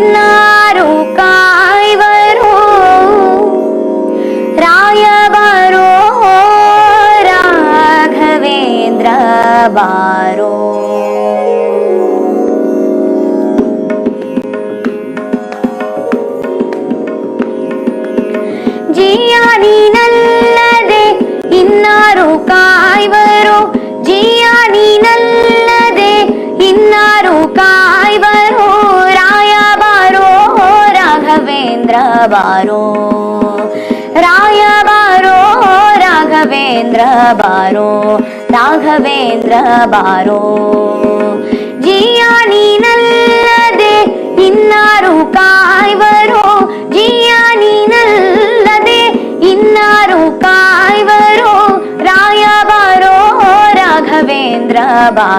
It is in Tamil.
ഇന്നാരോ കായ് വരോ. രായവരോ രാഘവേന്ദ്ര ബാരോ. ജിയാനീനല്ലതെ ഇന്നാ ராகவேந்திர பாரோ ராய பாரோ ராகவேந்திர பாரோ ராகவேந்திர பாரோ ஜியா நீ நல்லதே இன்னாரு காய்வரோ ஜியா நீ நல்லதே இன்னாரு காய்வரோ ராய பாரோ